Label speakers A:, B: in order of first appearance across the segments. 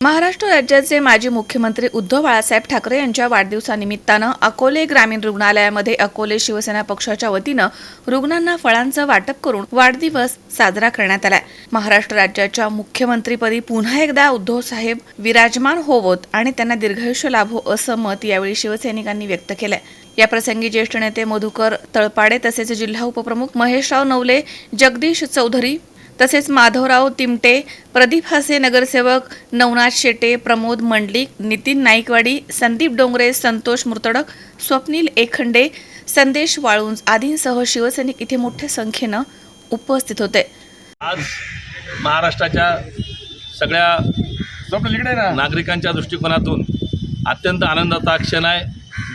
A: महाराष्ट्र राज्याचे माजी मुख्यमंत्री उद्धव बाळासाहेब ठाकरे यांच्या वाढदिवसानिमित्तानं अकोले ग्रामीण रुग्णालयामध्ये अकोले शिवसेना पक्षाच्या वतीनं रुग्णांना फळांचं वाटप करून वाढदिवस साजरा करण्यात आला महाराष्ट्र राज्याच्या मुख्यमंत्रीपदी पुन्हा एकदा उद्धव साहेब विराजमान होवोत आणि त्यांना दीर्घायुष्य लाभो असं मत यावेळी शिवसैनिकांनी व्यक्त केलंय. या प्रसंगी ज्येष्ठ नेते मधुकर तळपाडे तसेच जिल्हा उपप्रमुख महेशराव नवले जगदीश चौधरी तसेच माधवराव तिमटे प्रदीप हासे नगरसेवक नवनाथ शेटे प्रमोद मंडलिक नितीन नाईकवाडी संदीप डोंगरे संतोष मुर्तडक स्वप्नील एखंडे संदेश वाळुंज आदींसह शिवसैनिक इथे मोठ्या संख्येनं उपस्थित होते.
B: आज महाराष्ट्राच्या सगळ्या
C: स्वप्न लिकडे ना.
B: नागरिकांच्या दृष्टिकोनातून अत्यंत आनंदाचा क्षण आहे.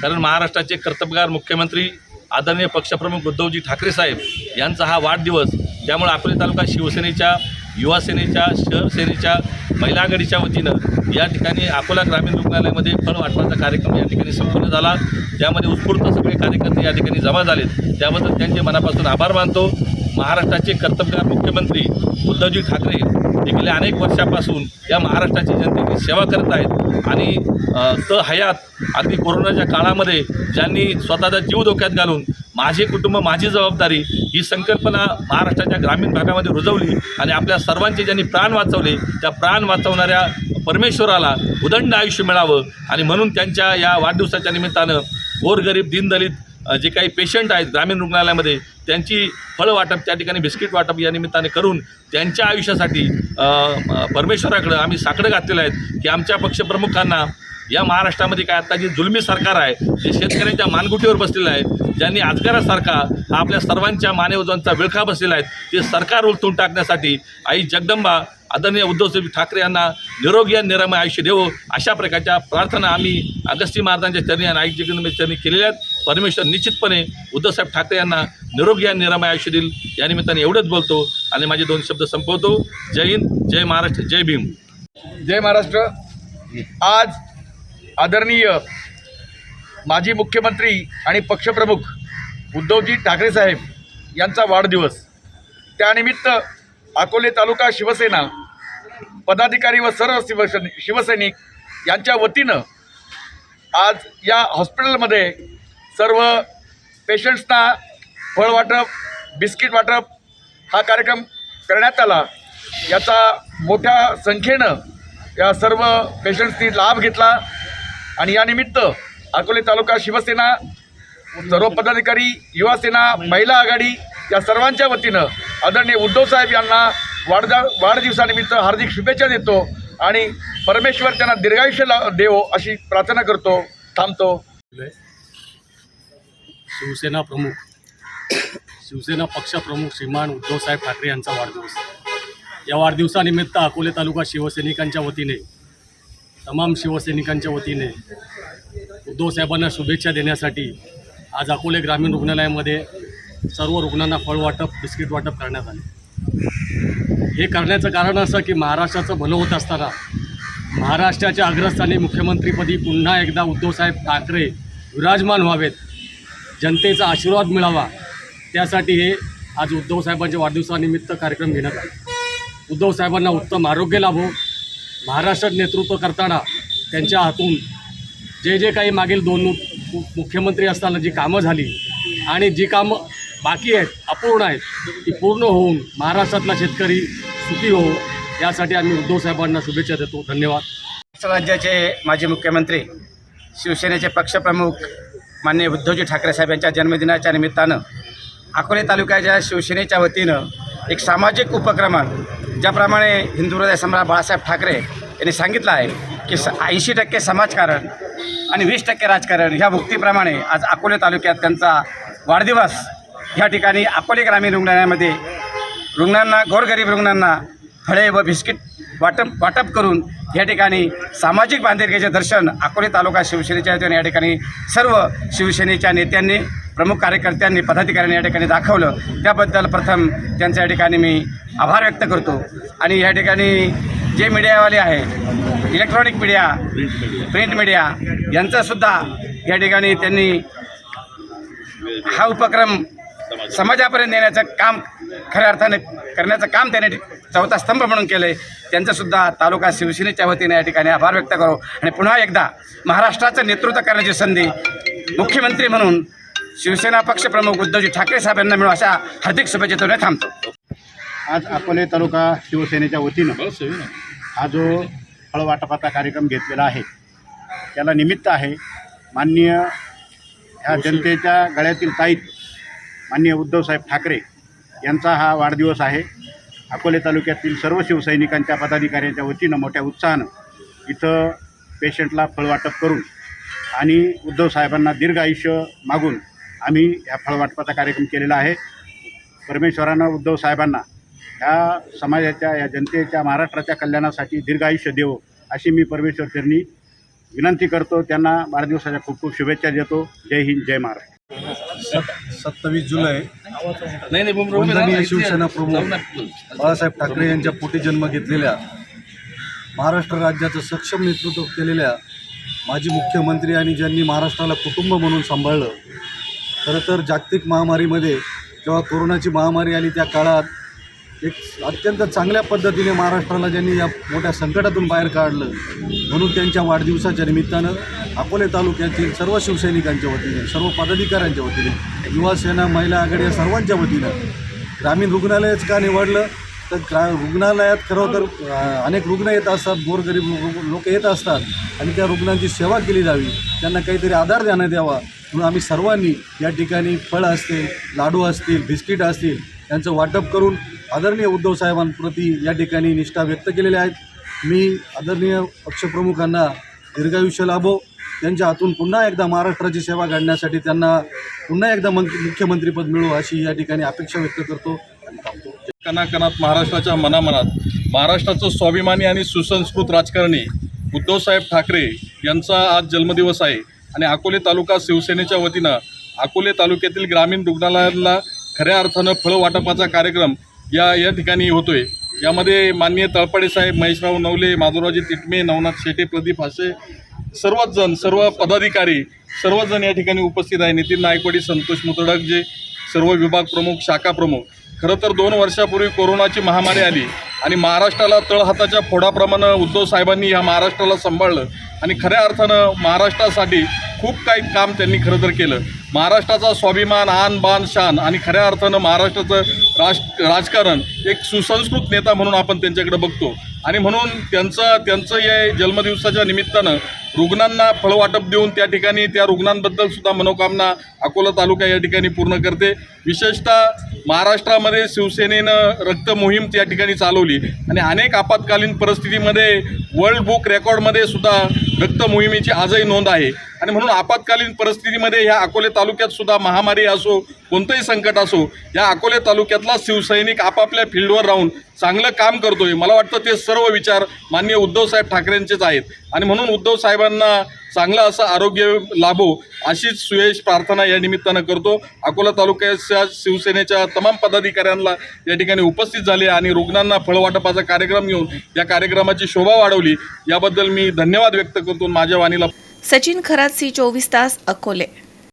B: कारण महाराष्ट्राचे कर्तबगार मुख्यमंत्री आदरणीय पक्षप्रमुख उद्धवजी ठाकरे साहेब यांचा हा वाढदिवस त्यामुळे अकोले तालुका शिवसेनेच्या युवासेनेच्या शहर सेनेच्या महिला आघाडीच्या वतीनं या ठिकाणी अकोला ग्रामीण रुग्णालयामध्ये फळ वाटपाचा कार्यक्रम या ठिकाणी संपन्न झाला. त्यामध्ये उत्स्फूर्त सगळे कार्यकर्ते या ठिकाणी जमा झालेत. त्याबद्दल त्यांचे मनापासून आभार मानतो. महाराष्ट्राचे कर्तव्यगार मुख्यमंत्री उद्धवजी ठाकरे हे गेल्या अनेक वर्षापासून या महाराष्ट्राची जनतेची सेवा करत आहेत. आणि त हयात अगदी कोरोनाच्या काळामध्ये ज्यांनी स्वतःचा जीव धोक्यात घालून माझे कुटुंब माझी जबाबदारी ही संकल्पना महाराष्ट्राच्या ग्रामीण भागामध्ये रुजवली आणि आपल्या सर्वांचे ज्यांनी प्राण वाचवले त्या प्राण वाचवणाऱ्या परमेश्वराला उदंड आयुष्य मिळावं आणि म्हणून त्यांच्या या वाढदिवसाच्या निमित्तानं गोरगरीब दीनदलित जे काही पेशंट आहेत ग्रामीण रुग्णालयामध्ये त्यांची फळं वाटप त्या ठिकाणी बिस्किट वाटप या निमित्ताने करून त्यांच्या आयुष्यासाठी परमेश्वराकडं आम्ही साकडं घातलेलं आहेत की आमच्या पक्षप्रमुखांना या महाराष्ट्रामध्ये काय आता जी जुलमी सरकार आहे जे शेतकऱ्यांच्या मानगुटीवर बसलेलं आहे ज्यांनी आजकारासारखा हा आपल्या सर्वांच्या मानेवजांचा विळखा बसलेला आहे ते सरकार उलटून टाकण्यासाठी आई जगदंबा आदरणीय उद्धवसाहेब ठाकरे यांना निरोगी आणि निरामय आयुष्य देवो अशा प्रकारच्या प्रार्थना आम्ही अगस्ती महाराजांच्या चरणी आणि आई जगदंबेच्या चरणी केलेल्या आहेत. परमेश्वर निश्चितपणे उद्धवसाहेब ठाकरे यांना निरोगी आणि निरामय आयुष्य देईल. या निमित्ताने एवढंच बोलतो आणि माझे दोन शब्द संपवतो. जय हिंद जय महाराष्ट्र जय भीम.
C: जय महाराष्ट्र. आज आदरणीय माजी मुख्यमंत्री आणि पक्षप्रमुख उद्धवजी ठाकरे साहेब यांचा वाढदिवस. त्यानिमित्त अकोले तालुका शिवसेना पदाधिकारी व सर्व शिवसैन शिवसैनिक यांच्या वतीनं आज या हॉस्पिटलमध्ये सर्व पेशंट्सना फळ वाटप बिस्किट वाटप हा कार्यक्रम करण्यात आला. याचा मोठ्या संख्येनं या सर्व पेशंट्सनी लाभ घेतला. आणि यानिमित्त अकोले तालुका शिवसेना सर्व पदाधिकारी युवासेना महिला आघाडी या सर्वांच्या वतीनं आदरणीय उद्धव साहेब यांना वाढदा वाढदिवसानिमित्त हार्दिक शुभेच्छा देतो आणि परमेश्वर त्यांना दीर्घायुष्य ला देवो अशी प्रार्थना करतो थांबतो.
D: शिवसेना प्रमुख शिवसेना पक्षप्रमुख श्रीमान उद्धवसाहेब ठाकरे यांचा वाढदिवस. या वाढदिवसानिमित्त अकोले तालुका शिवसैनिकांच्या वतीने तमाम शिवसैनिकांच्या वतीने उद्धवसाहेबांना शुभेच्छा देण्यासाठी आज अकोले ग्रामीण रुग्णालयामध्ये सर्व रुग्णांना फळ वाटप बिस्किट वाटप करण्यात आले. हे करण्याचं कारण असं की महाराष्ट्राचं भलं होत असताना महाराष्ट्राच्या अग्रस्थानी मुख्यमंत्रीपदी पुन्हा एकदा उद्धवसाहेब ठाकरे विराजमान व्हावेत जनतेचा आशीर्वाद मिळावा त्यासाठी हे आज उद्धवसाहेबांच्या वाढदिवसानिमित्त कार्यक्रम घेण्यात आला. उद्धवसाहेबांना उत्तम आरोग्य लाभो. महाराष्ट्रात नेतृत्व करताना त्यांच्या हातून जे जे काही मागील दोन मु- मुख्यमंत्री असताना जी कामं झाली आणि जी कामं बाकी आहेत अपूर्ण आहेत ती पूर्ण होऊन महाराष्ट्रातला शेतकरी सुखी हो यासाठी आम्ही उद्धवसाहेबांना शुभेच्छा देतो. धन्यवाद.
E: महाराष्ट्र राज्याचे माजी मुख्यमंत्री शिवसेनेचे पक्षप्रमुख माननीय उद्धवजी ठाकरे साहेब यांच्या जन्मदिनाच्या निमित्तानं अकोले तालुक्याच्या शिवसेनेच्या वतीनं एक सामाजिक उपक्रमात ज्याप्रमाणे हिंदू हृदय सम्राट बाळासाहेब ठाकरे यांनी सांगितलं आहे की स ऐंशी टक्के समाजकारण आणि वीस टक्के राजकारण ह्या मुक्तीप्रमाणे आज अकोले तालुक्यात त्यांचा वाढदिवस ह्या ठिकाणी अकोले ग्रामीण रुग्णालयामध्ये रुग्णांना गोरगरीब रुग्णांना फळे व बिस्किट वाटप वाटप करून या ठिकाणी सामाजिक बांधिलकीचे दर्शन अकोले तालुका शिवसेनेच्या वतीने या ठिकाणी सर्व शिवसेनेच्या नेत्यांनी प्रमुख कार्यकर्त्यांनी पदाधिकाऱ्यांनी या ठिकाणी दाखवलं. त्याबद्दल प्रथम त्यांच्या या ठिकाणी मी आभार व्यक्त करतो. आणि या ठिकाणी जे मीडियावाले आहे इलेक्ट्रॉनिक मीडिया प्रिंट मीडिया यांचासुद्धा या ठिकाणी त्यांनी हा उपक्रम समाजापर्यंत नेण्याचं काम खऱ्या अर्थाने करण्याचं काम त्याने चौथा स्तंभ म्हणून केलं आहे त्यांचंसुद्धा तालुका शिवसेनेच्या वतीने या ठिकाणी आभार व्यक्त करो. आणि पुन्हा एकदा महाराष्ट्राचं नेतृत्व करण्याची संधी मुख्यमंत्री म्हणून शिवसेना पक्षप्रमुख उद्धवजी ठाकरे साहेब यांना मिळू अशा हार्दिक शुभेच्छेतून थांबतो.
F: आज अकोले तालुका शिवसेनेच्या वतीनं हा जो फळवाटपाचा कार्यक्रम घेतलेला आहे त्याला निमित्त आहे माननीय ह्या जनतेच्या गळ्यातील ताईत माननीय उद्धवसाहेब ठाकरे यांचा हा वाढदिवस आहे. अकोले तालुक्यातील सर्व शिवसैनिकांच्या पदाधिकाऱ्यांच्या वतीनं मोठ्या उत्साहानं इथं पेशंटला फळवाटप करून आणि उद्धव साहेबांना दीर्घ आयुष्य मागून आम्ही ह्या फळवाटपाचा कार्यक्रम केलेला आहे. परमेश्वरानं उद्धव साहेबांना ह्या समाजाच्या या जनतेच्या महाराष्ट्राच्या कल्याणासाठी दीर्घ आयुष्य देवो अशी मी परमेश्वर चरणी विनंती करतो. त्यांना वाढदिवसाच्या खूप खूप शुभेच्छा देतो. जय हिंद जय महाराष्ट्र.
G: सत्तावीस जुलै
H: नाही
G: शिवसेना प्रमुख. बाळासाहेब ठाकरे यांच्या पोटी जन्म घेतलेल्या महाराष्ट्र राज्याचं सक्षम नेतृत्व केलेल्या माजी मुख्यमंत्री आणि ज्यांनी महाराष्ट्राला कुटुंब म्हणून सांभाळलं खरं तर जागतिक महामारीमध्ये जेव्हा कोरोनाची महामारी आली त्या काळात एक अत्यंत चांगल्या पद्धतीने महाराष्ट्राला ज्यांनी या मोठ्या संकटातून बाहेर काढलं म्हणून त्यांच्या वाढदिवसाच्या निमित्तानं अकोले तालुक्यातील सर्व शिवसैनिकांच्या वतीने सर्व पदाधिकाऱ्यांच्या वतीने युवासेना महिला आघाडी या सर्वांच्या वतीनं ग्रामीण रुग्णालयच का निवडलं? तर ग्रा रुग्णालयात खरं तर अनेक रुग्ण येत असतात गोरगरीब लोक येत असतात आणि त्या रुग्णांची सेवा केली जावी त्यांना काहीतरी आधार देण्यात यावा म्हणून आम्ही सर्वांनी या ठिकाणी फळं असतील लाडू असतील बिस्किट असतील यांचं वाटप करून आदरणीय उद्धव साहेबांप्रती या ठिकाणी निष्ठा व्यक्त केलेल्या आहेत मी आदरणीय पक्षप्रमुखांना दीर्घायुष्य लाभो त्यांच्या हातून पुन्हा एकदा महाराष्ट्राची सेवा घडण्यासाठी त्यांना पुन्हा एकदा मंत्री मुख्यमंत्रीपद मिळो अशी या ठिकाणी अपेक्षा व्यक्त करतो आणि थांबतो.
H: कणाकणात महाराष्ट्राच्या मनामनात महाराष्ट्राचं स्वाभिमानी आणि सुसंस्कृत राजकारणी उद्धवसाहेब ठाकरे यांचा आज जन्मदिवस आहे आणि अकोले तालुका शिवसेनेच्या वतीनं अकोले तालुक्यातील ग्रामीण रुग्णालयाला खऱ्या अर्थानं फळं वाटपाचा कार्यक्रम या या ठिकाणी होतोय. यामध्ये माननीय तळपाडे साहेब महेशराव नवले माधुरावजी तिटमे नवनाथ शेटे प्रदीप हासे सर्वच जण सर्व पदाधिकारी सर्वच जण या ठिकाणी उपस्थित आहे. नितीन नायकवाडी संतोष मुतडक जे सर्व विभाग प्रमुख शाखा प्रमुख. खरं तर दोन वर्षापूर्वी कोरोनाची महामारी आली आणि महाराष्ट्राला तळहाताच्या फोडाप्रमाणे उद्धव साहेबांनी ह्या महाराष्ट्राला सांभाळलं आणि खऱ्या अर्थानं महाराष्ट्रासाठी खूप काही काम त्यांनी खरं तर केलं. महाराष्ट्राचा स्वाभिमान आन बान शान आणि खऱ्या अर्थानं महाराष्ट्राचं राज राजकारण एक सुसंस्कृत नेता म्हणून आपण त्यांच्याकडे बघतो. आणि म्हणून त्यांचं त्यांचं या जन्मदिवसाच्या निमित्तानं रुग्णांना फळवाटप देऊन त्या ठिकाणी त्या रुग्णांबद्दल सुद्धा मनोकामना अकोला तालुका या ठिकाणी पूर्ण करते. विशेषतः महाराष्ट्रामध्ये शिवसेनेनं रक्त मोहीम त्या ठिकाणी चालवली. आणि अनेक आपत्कालीन परिस्थितीमध्ये वर्ल्ड बुक रेकॉर्डमध्ये सुद्धा रक्त मोहिमेची आजही नोंद आहे. आणि म्हणून आपत्कालीन परिस्थितीमध्ये ह्या अकोले तालुक्यात सुद्धा महामारी असो कोणतंही संकट असो या अकोले तालुक्यातला शिवसैनिक आपापल्या फील्डवर राहून चांगलं काम करतोय. मला वाटतं ते सर्व विचार माननीय उद्धवसाहेब ठाकरेंचेच आहेत. आणि म्हणून उद्धव साहेबांना चांगलं असं आरोग्य लाभो अशीच सुयश प्रार्थना या निमित्तानं करतो. अकोला तालुक्याच्या शिवसेनेच्या तमाम पदाधिकाऱ्यांना या ठिकाणी उपस्थित झाले आणि रुग्णांना फळवाटपाचा कार्यक्रम घेऊन या कार्यक्रमाची शोभा वाढवली. याबद्दल मी धन्यवाद व्यक्त करतो. माझ्या वाणीला
A: सचिन खरात सी चोवीस तास अकोले